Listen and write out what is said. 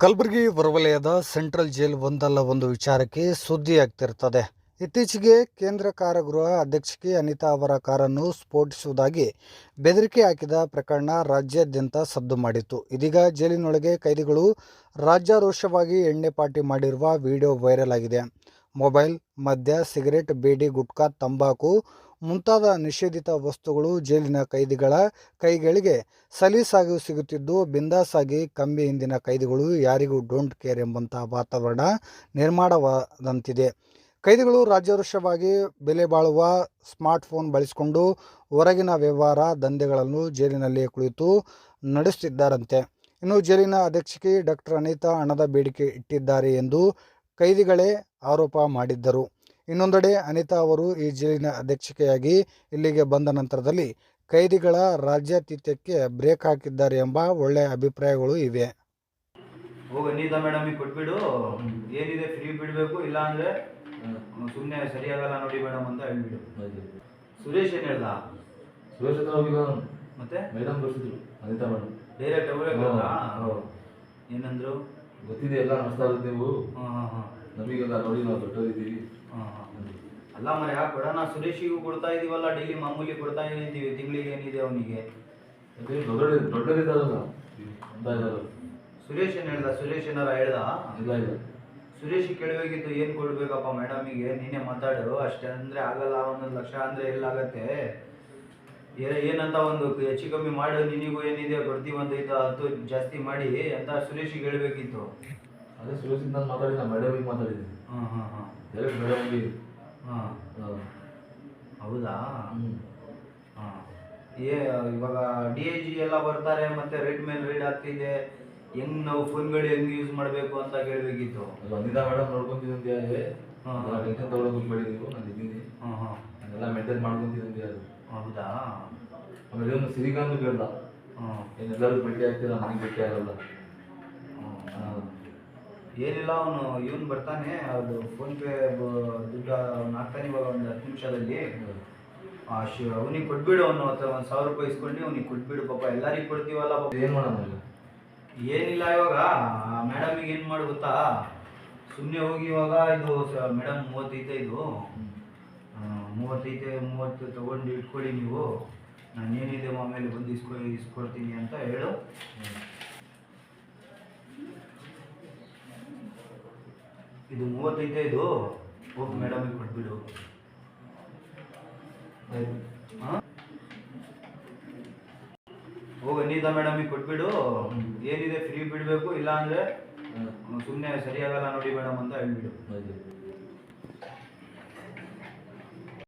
ಕಲಬುರಗಿ ಹೊರವಲಯದ central jail ಒಂದಲ್ಲ ಒಂದು ವಿಚಾರಕ್ಕೆ ಸುದ್ದಿ ಆಗ್ತಿರ್ತದೆ ಇತ್ತೀಚೆಗೆ ಕೇಂದ್ರ ಕಾರಾಗೃಹ ಅಧ್ಯಕ್ಷಕ್ಕೆ ಅನಿತಾ ಅವರ ಕಾರನ್ನು ಸ್ಫೋಟಿಸುವುದಾಗಿ ಬೆದರಿಕೆ ಹಾಕಿದ ಪ್ರಕರಣ ರಾಜ್ಯಾದ್ಯಂತ ಸದ್ದು ಮಾಡಿತ್ತು. ಇದೀಗ ಜೈಲಿನೊಳಗೆ ಕೈದಿಗಳು ರಾಜ್ಯಾರೋಷವಾಗಿ ಎಣ್ಣೆ ಪಾಟಿ ಮಾಡಿರುವ ವಿಡಿಯೋ ವೈರಲ್ ಆಗಿದೆ. ಮೊಬೈಲ್, ಮದ್ಯ, ಸಿಗರೆಟ್, ಬೇಡಿ, ಗುಟ್ಕಾ, ತಂಬಾಕು ಮುಂತಾದ ನಿಷೇಧಿತ ವಸ್ತುಗಳು ಜೈಲಿನ ಕೈದಿಗಳ ಕೈಗಳಿಗೆ ಸಲೀಸಾಗಿ ಸಿಗುತ್ತಿದ್ದು, ಬಿಂದಾಸಾಗಿ ಕಂಬಿ ಹಿಂದಿನ ಕೈದಿಗಳು ಯಾರಿಗೂ ಡೋಂಟ್ ಕೇರ್ ಎಂಬಂತಹ ವಾತಾವರಣ ನಿರ್ಮಾಣವಾದಂತಿದೆ. ಕೈದಿಗಳು ರಾಜ್ಯವೃಷವಾಗಿ ಬೆಲೆ ಬಾಳುವ ಸ್ಮಾರ್ಟ್ಫೋನ್ ಬಳಸಿಕೊಂಡು ಹೊರಗಿನ ವ್ಯವಹಾರ ದಂಧೆಗಳನ್ನು ಜೈಲಿನಲ್ಲಿ ಕುಳಿತು ನಡೆಸುತ್ತಿದ್ದಾರಂತೆ. ಇನ್ನು ಜೈಲಿನ ಅಧ್ಯಕ್ಷಕಿ ಡಾಕ್ಟರ್ ಅನಿತಾ ಹಣದ ಬೇಡಿಕೆ ಇಟ್ಟಿದ್ದಾರೆ ಎಂದು ಕೈದಿಗಳೇ ಆರೋಪ ಮಾಡಿದ್ದರು. ಇನ್ನೊಂದೆಡೆ ಅನಿತಾ ಅವರು ಈ ಜೈಲಿನ ಅಧ್ಯಕ್ಷತೆಯಾಗಿ ಇಲ್ಲಿಗೆ ಬಂದ ನಂತರದಲ್ಲಿ ಕೈದಿಗಳ ರಾಜ್ಯಾತಿಥ್ಯಕ್ಕೆ ಬ್ರೇಕ್ ಹಾಕಿದ್ದಾರೆ ಎಂಬ ಒಳ್ಳೆಯ ಅಭಿಪ್ರಾಯಗಳು ಇವೆ. ಹೋಗಿ ಅನಿತಾ ಮೇಡಮಿಗೆ ಕೊಟ್ಬಿಡು. ಏನಿದೆ ಫ್ರೀ ಬಿಡಬೇಕು ಇಲ್ಲ ಅಂದ್ರೆ ಸುಮ್ಮನೆ ಸರಿಯಾಗಲ್ಲ ನೋಡಿ ಮೇಡಮ್ ಅಂತ ಹೇಳ್ಬಿಡು. ಸುರೇಶ್ ಏನ್ ಹೇಳ್ದ? ಸುರೇಶ್ ಹತ್ರ ಹೋಗಿಲ್ಲ ನಾನು. ಮತ್ತೆ? ಮೇಡಮ್ ಬರ್ಸಿದ್ರು ಅನಿತಾ ಮೇಡಮ್. ಡೈರೆಕ್ಟ್ ಹೋಗ್ಬೇಕಲ್ಲ ಏನಂದ್ರು? ಗೊತ್ತಿದೆ ಎಲ್ಲ ನಡ್ಸ್ತಾ ಇರೋದು ನೀವು. ಹಾ ಹಾ ಹಾ. ನಮಗೆಲ್ಲ ನೋಡಿ ನಾವು ದೊಡ್ಡದಿದ್ದೀವಿ ಹಾ ಹಾ. ಅಲ್ಲ ಮರ ಯಾಕೆ ಕೊಡೋಣ ಸುರೇಶಿಗೂ ಕೊಡ್ತಾ ಇದೀವಲ್ಲ ಡೈಲಿ ಮಾಮೂಲಿ ಕೊಡ್ತಾ ಇದೀವಿ ತಿಂಗಳಿಗೆ ಏನಿದೆ ಅವನಿಗೆ? ದೊಡ್ಡ ದೊಡ್ಡವರಿದ್ದಾರಲ್ಲ. ಅಂತ ಸುರೇಶ್ ಏನು ಹೇಳ್ದ? ಸುರೇಶ್ ಏನಾರ ಹೇಳ್ದ? ಇಲ್ಲ ಇಲ್ಲ. ಸುರೇಶ್ ಕೇಳಬೇಕಿತ್ತು ಏನು ಕೊಡಬೇಕಪ್ಪ ಮೇಡಮಿಗೆ ನೀನೇ ಮಾತಾಡು ಅಷ್ಟೇ ಅಂದ್ರೆ ಆಗಲ್ಲ ಒಂದೊಂದು ಲಕ್ಷ ಅಂದ್ರೆ ಎಲ್ಲಾಗತ್ತೆ. ಏನಂತ ಒಂದು ಹೆಚ್ಚು ಕಮ್ಮಿ ಮಾಡು ನಿನಗೂ ಏನಿದೆ ಕೊಡ್ತೀವಿ ಒಂದು ಇದು ಹತ್ತು ಜಾಸ್ತಿ ಮಾಡಿ ಅಂತ ಸುರೇಶಿಗೆ ಹೇಳ್ಬೇಕಿತ್ತು. ಅದೇ ಸುರೇಶ್ ನಾನು ಮಾತಾಡಿ ನಾನು ಮೇಡಮಿಗೆ ಮಾತಾಡಿದ್ದೀನಿ. ಹಾಂ ಹಾಂ ಹಾಂ. ಡೈರೆಕ್ಟ್ ಮೇಡಮ್ಗೆ ಹಾಂ. ಹೌದಾ? ಹ್ಞೂ ಹಾಂ. ಏ ಇವಾಗ ಡಿ ಎ ಜಿ ಎಲ್ಲ ಬರ್ತಾರೆ ಮತ್ತೆ ರೇಟ್ ಮೇಲೆ ರೇಟ್ ಆಗ್ತಿದೆ. ಹೆಂಗ್ ನಾವು ಫೋನ್ಗಳು ಹೆಂಗ್ ಯೂಸ್ ಮಾಡಬೇಕು ಅಂತ ಕೇಳಬೇಕಿತ್ತು. ಬಂದಿದ್ದ ಮೇಡಮ್ ಹೇಳಿ. ಹಾ. ಟೆನ್ಷನ್ ತಗೊಳಕ್ ಹೋಗ್ಬೇಡಿ ನೀವು ನಾನು ಇದ್ದೀನಿ. ಹಾಂ ಹಾಂ. ಎಲ್ಲ ಮೇಂಟೈನ್ ಅಂತ ಹೇಳಿ. ಹೌದಾ? ಆಮೇಲೆ ಇವನು ಸಿರಿಕಾಂತ್ ಕೇಳ್ದ. ಹಾಂ. ಏನೆಲ್ಲರೂ ಭೇಟಿ ಆಗ್ತೀರಾ ನನಗೆ ಭೇಟಿ ಆಗಲ್ಲ. ಏನಿಲ್ಲ ಅವನು ಇವನು ಬರ್ತಾನೆ ಅದು ಫೋನ್ ಪೇ ದುಡ್ಡು ಅವ್ನು ಹಾಕ್ತಾನೆ ಇವಾಗ ಒಂದು ಹತ್ತು ನಿಮಿಷದಲ್ಲಿ. ಅವನಿಗೆ ಕೊಟ್ಬಿಡು ಅವನು ಹತ್ರ ಒಂದು ಸಾವಿರ ರೂಪಾಯಿ ಇಸ್ಕೊಂಡು ಅವ್ನಿಗೆ ಕೊಟ್ಬಿಡು ಪಾಪ ಎಲ್ಲರಿಗೂ ಕೊಡ್ತೀವಲ್ಲ ಪಾಪ. ಏನು ಮಾಡೋಣ ಏನಿಲ್ಲ ಇವಾಗ ಮೇಡಮಿಗೆ ಏನು ಮಾಡು ಗೊತ್ತಾ? ಸುಮ್ಮನೆ ಹೋಗಿ ಇವಾಗ ಇದು ಮೇಡಮ್ ಮೂವತ್ತೈತೆ ಇದು. ಆ, ಮೂವತ್ತೈತೆ ಮೂವತ್ತು ತಗೊಂಡು ಇಟ್ಕೊಳ್ಳಿ ನೀವು. ನಾನು ಏನಿದೆ ಆಮೇಲೆ ಬಂದು ಇಸ್ಕೊ ಇಸ್ಕೊಡ್ತೀನಿ ಅಂತ ಹೇಳು. ಇದು ಮೂವತ್ತೈತೆ ಇದು ಹೋಗಿ ಮೇಡಮಿಗೆ ಕೊಟ್ಬಿಡು. ಹೋಗ್ ಅನಿತಾ ಮೇಡಮಿಗೆ ಕೊಟ್ಬಿಡು ಏನಿದೆ ಫ್ರೀ ಬಿಡಬೇಕು, ಇಲ್ಲ ಅಂದರೆ. ಸುಮ್ಮನೆ ಸರಿಯಾಗಲ್ಲ ನೋಡಿ ಮೇಡಮ್ ಅಂತ ಹೇಳ್ಬಿಡು.